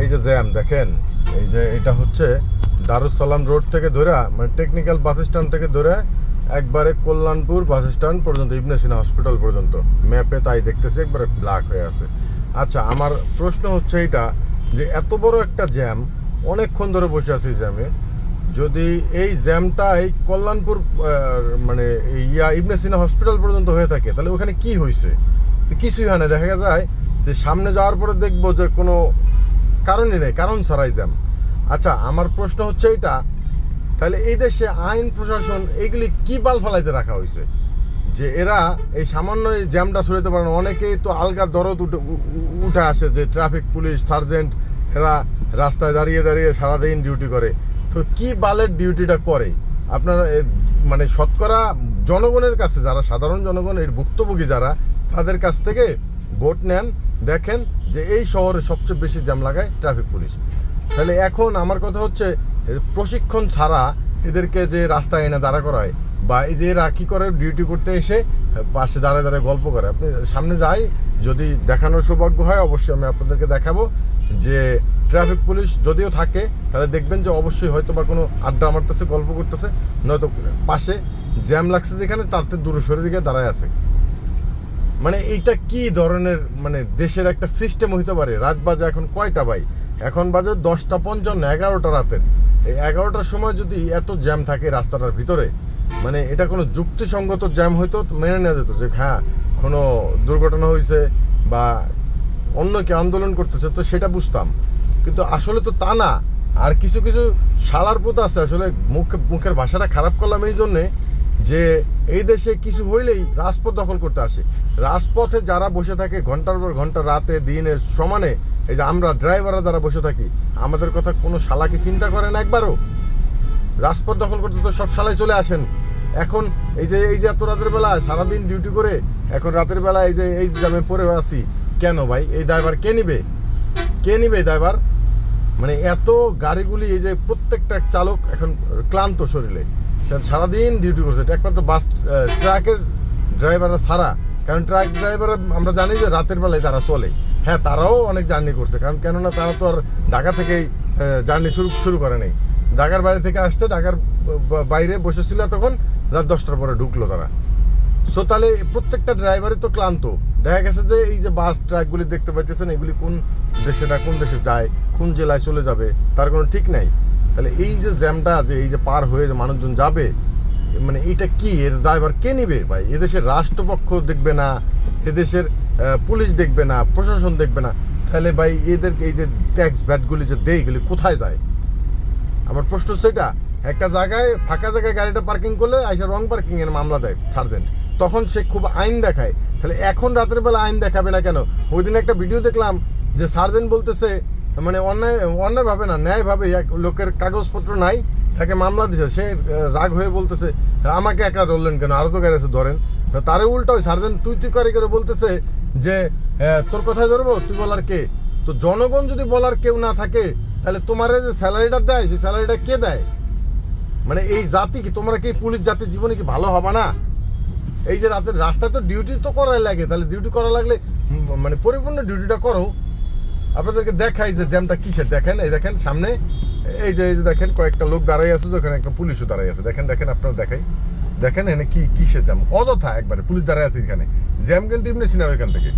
এই যে জ্যাম, দেখেন, এই যে এটা হচ্ছে দারুসালাম রোড থেকে ধরে মানে টেকনিক্যাল বাস স্ট্যান্ড থেকে ধরে একবারে কল্যাণপুর বাস স্ট্যান্ড পর্যন্ত, ইবনে সিনা হসপিটাল পর্যন্ত। ম্যাপে তাই দেখতেছি, একবারে ব্ল্যাক হয়ে আছে। আচ্ছা আমার প্রশ্ন হচ্ছে এটা যে এত বড় একটা জ্যাম, অনেকক্ষণ ধরে বসে আছি জ্যামে, যদি এই জ্যামটা এই কল্যাণপুর মানে ইয়া, ইবনে সিনা হসপিটাল পর্যন্ত হয়ে থাকে, তাহলে ওখানে কি হয়েছে কিছুই হয় না, দেখা যায় যে সামনে যাওয়ার পরে দেখব যে কোনো কারণই নেই, কারণ ছাড়াই জ্যাম আচ্ছা আমার প্রশ্ন হচ্ছে এটা, তাহলে এই দেশে আইন, প্রশাসন এগুলি কি বাল ফালাইতে রাখা হয়েছে? যে এরা এই সামান্য এই জ্যামটা সরাতে পারে না, অনেকেই তো আলগা দরদ উঠে উঠে আসে যে ট্রাফিক পুলিশ, সার্জেন্ট, এরা রাস্তায় দাঁড়িয়ে দাঁড়িয়ে সারাদিন ডিউটি করে। তো কি বালের ডিউটিটা করে? আপনারা মানে শতকরা জনগণের কাছে, যারা সাধারণ জনগণ, এর ভুক্তভোগী যারা, তাদের কাছ থেকে ভোট নেন, দেখেন যে এই শহরে সবচেয়ে বেশি জ্যাম লাগায় ট্রাফিক পুলিশ। তাহলে এখন আমার কথা হচ্ছে প্রশিক্ষণ ছাড়া এদেরকে যে রাস্তায় এনে দাঁড়া করায় বা এই যে এরা কী করে ডিউটি করতে এসে পাশে দাঁড়ায় দাঁড়ায় গল্প করে। আপনি সামনে যাই, যদি দেখানোর সৌভাগ্য হয়, অবশ্যই আমি আপনাদেরকে দেখাবো যে ট্রাফিক পুলিশ যদিও থাকে, তাহলে দেখবেন যে অবশ্যই হয়তো বা কোনো আড্ডা মারতেছে, গল্প করতেছে, নয়তো পাশে জ্যাম লাগছে যেখানে, তার থেকে দূরে সরে দিকে দাঁড়ায় আছে। মানে এইটা কি ধরনের মানে দেশের একটা সিস্টেম হইতে পারে? রাত বাজে এখন কয়টা ভাই? এখন বাজে দশটা পঞ্চান্ন, এগারোটা রাতের। এই এগারোটার সময় যদি এত জ্যাম থাকে রাস্তাটার ভিতরে মানে এটা কোনো যুক্তিসঙ্গত জ্যাম হইতো? মেনে নেওয়া যেত যে হ্যাঁ কোনো দুর্ঘটনা হয়েছে বা অন্য কে আন্দোলন করতেছে, তো সেটা বুঝতাম। কিন্তু আসলে তো তা না। আর কিছু কিছু শালার পোত আছে, আসলে মুখ, মুখের ভাষাটা খারাপ করলাম এই জন্যে যে এই দেশে কিছু হইলেই রাজপথ দখল করতে আসে। রাজপথে যারা বসে থাকে ঘণ্টার পর ঘণ্টা, রাতে, দিনের সমানে, এই যে আমরা ড্রাইভাররা যারা বসে থাকি, আমাদের কথা কোনো শালাকে চিন্তা করে না একবারও? রাজপথ দখল করতে তো সব শালাই চলে আসেন। এখন এই যে এই যে এত রাতের বেলা, সারাদিন ডিউটি করে, এখন রাতের বেলা এই যে, এই আমি পড়ে আছি, কেন ভাই? এই ড্রাইভার কে নিবে? কে নিবে ড্রাইভার মানে এত গাড়িগুলি, এই যে প্রত্যেকটা চালক এখন ক্লান্ত শরীরে। সে সারাদিন ডিউটি করছে। একমাত্র বাস ট্রাকের ড্রাইভাররা ছাড়া। কারণ ট্রাক ড্রাইভার আমরা জানি যে রাতের বেলায় তারা চলে। হ্যাঁ তারাও অনেক জার্নি করছে। কারণ কেননা তারা তো আর ঢাকা থেকেই জার্নি শুরু শুরু করে নেই। ঢাকার বাইরে থেকে আসছে, ঢাকার বাইরে বসেছিল তখন রাত দশটার পরে ঢুকলো তারা। সো তাহলে প্রত্যেকটা ড্রাইভারই তো ক্লান্ত। দেখা গেছে যে এই যে বাস ট্রাকগুলি দেখতে পাইতেছেন, এগুলি কোন দেশে না কোন দেশে যায়, কোন জেলায় চলে যাবে, তার কোনো ঠিক নাই। তাহলে এই যে জ্যামটা যে এই যে পার হয়ে যে মানুষজন যাবে মানে এইটা কি? এর ড্রাইভার কে নিবে ভাই? এদেশের রাষ্ট্রপক্ষ দেখবে না, এদেশের পুলিশ দেখবে না, প্রশাসন দেখবে না। তাহলে ভাই এদের এই যে ট্যাক্স ভ্যাটগুলি যে দেয়, এগুলি কোথায় যায়? আমার প্রশ্ন সেটা একটা জায়গায়, ফাঁকা জায়গায় গাড়িটা পার্কিং করলে আইসা রং পার্কিং এর মামলা দেয় সার্জেন্ট তখন সে খুব আইন দেখায়। তাহলে এখন রাতের বেলা আইন দেখাবে না কেন? ওই দিন একটা ভিডিও দেখলাম যে সার্জেন্ট বলতেছে মানে অন্যায় অন্যায়ভাবে না ন্যায়ভাবে এক লোকের কাগজপত্র নাই, তাকে মামলা দিছে। সে রাগ হয়ে বলতেছে, আমাকে একা ধরলেন কেন? আরও তো গাড়ি ধরেন। তারে উল্টো ওই সার্জেন্ট তুই তুই করে করে বলতেছে যে তোর কথায় ধরবো? তুই বলার কে? তো জনগণ যদি বলার কেউ না থাকে, তাহলে তোমার যে স্যালারিটা দেয়, সেই স্যালারিটা কে দেয়? মানে এই জাতি কি, তোমরা কি পুলিশ জাতির জীবনে কি ভালো হবে না? এই যে রাতের রাস্তায় তো ডিউটি তো করাই লাগে, তাহলে ডিউটি করা লাগলে মানে পরিপূর্ণ ডিউটিটা করো। আপনাদেরকে দেখাই যে জ্যামটা কিসের? দেখেন, এই দেখেন, সামনে, এই যে এই যে দেখেন, কয়েকটা লোক দাঁড়াই আছে, ওখানে একটা পুলিশও দাঁড়াই আছে। দেখেন দেখেন আপনারা দেখাই। দেখেন এখানে কি, কিসের জ্যাম? অযথা একবারে, পুলিশ দাঁড়াই আছে এখানে। জ্যাম কিন্তু এমনি সিনেমা এখান থেকে।